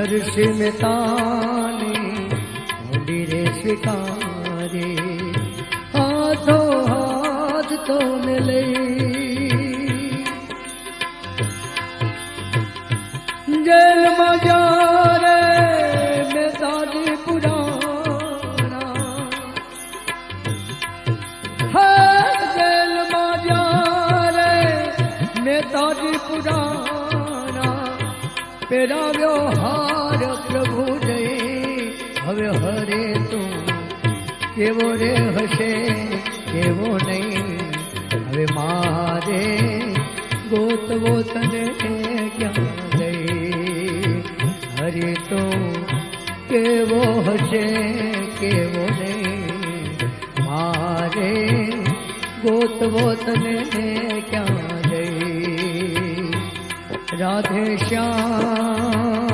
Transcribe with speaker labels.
Speaker 1: નરસિંહ મહેતાની મોડી રે સ્વીકારે હાથો હાથ તો લઈ જેલમાં જ્યારે મહેતાજી પુરાણા હે જેલમાં જ્યારે નેતાજી પુરાણા પહેરાવ્યો હાર પ્રભુ જય. હવે હરે તું, કેવો રે હશે, કેવો નહીં? હવે મારે ગોતવો તને ક્યાં જઈ હરે તો, કેવો હશે, કેવો નહીં? મારે ગોતવો તને ક્યાં রাধে শ্যাম।